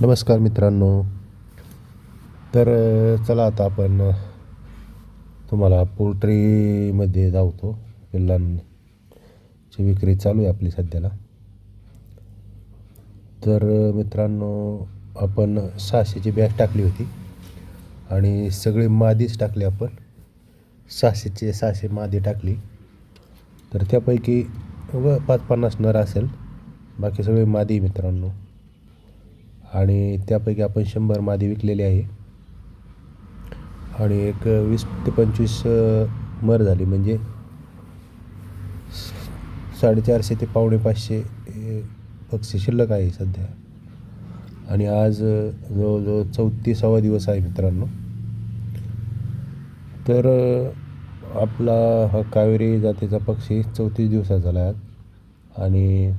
नमस्कार मित्रांनो. तर चला आता आपण तुम्हाला पोल्ट्रीमध्ये जाऊतो. पिल्लांची विक्री चालू आहे आपली सध्याला. तर मित्रांनो आपण सहाशेची बॅग टाकली होती. आणि सगळी मादीच टाकली आपण. सहाशेचे सहाशे मादी टाकली. तर त्यापैकी व पाच पन्नास नर असेल. बाकी सगळे मादी मित्रांनो. आणि त्यापैकी आपण शंभर मादी विकलेली आहे. आणि एक वीस ते पंचवीस मर झाली म्हणजे साडेचारशे ते पावणे पाचशे पक्षी शिल्लक आहे सध्या. आणि आज जवळजवळ चौतीसावा दिवस आहे मित्रांनो. तर आपला हा कावेरी जातीचा पक्षी चौतीस दिवसाचा झाला आहे. आणि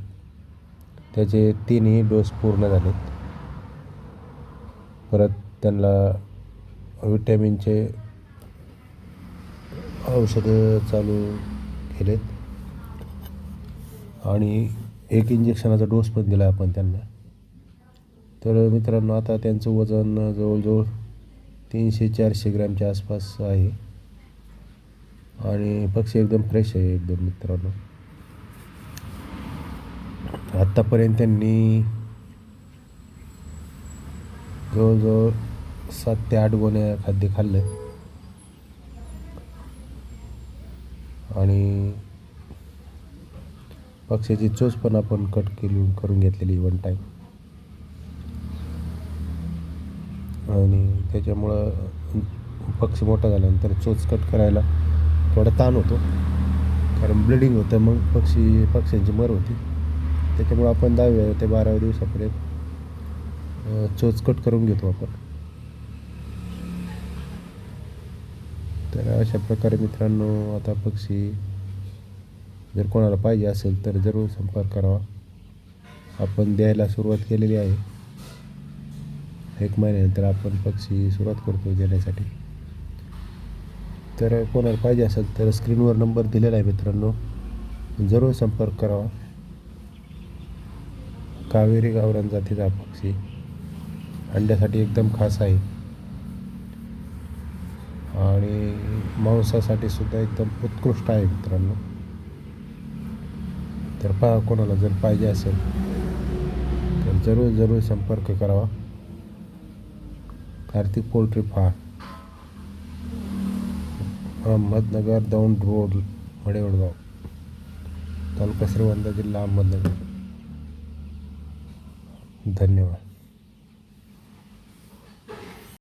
त्याचे तीनही डोस पूर्ण झालेत. परत त्यांना विटॅमिनचे औषधं चालू केलेत. आणि एक इंजेक्शनाचा डोस पण दिला आपण त्यांना. तर मित्रांनो आता त्यांचं वजन जवळजवळ तीनशे चारशे ग्रॅमच्या आसपास आहे. आणि पक्षी एकदम फ्रेश आहे एकदम मित्रांनो. आत्तापर्यंत त्यांनी जवळजवळ सात ते आठ गोण्या खाद्य खाल्लं आणि पक्ष्याची चोच पण आपण कट केली करून घेतलेली वन टाईम आणि त्याच्यामुळं पक्षी मोठा झाल्यानंतर चोच कट करायला थोडा ताण होतो. कारण ब्लिडिंग होतं मग पक्षी पक्ष्यांची मर होती. त्याच्यामुळं आपण दहाव्या ते बाराव्या दिवसापर्यंत चोचकट करून घेतो आपण. तर अशा प्रकारे मित्रांनो आता पक्षी जर कोणाला पाहिजे असेल तर जरूर संपर्क करावा. आपण द्यायला सुरुवात केलेली आहे. एक महिन्यानंतर आपण पक्षी सुरुवात करतो देण्यासाठी. तर कोणाला पाहिजे असेल तर स्क्रीनवर नंबर दिलेला आहे मित्रांनो. जरूर संपर्क करावा. कावेरी गावरान जातीचा पक्षी. अंड्यासाठी एकदम खास आहे. आणि मांसासाठी सुद्धा एकदम उत्कृष्ट आहे मित्रांनो. तर पहा कोणाला जर पाहिजे असेल तर जरूर जरूर संपर्क करावा. Kartik poultry farm. Ahmednagar Daund road Madewadgaon taluka श्रीवंदा जिल्हा अहमदनगर. धन्यवाद.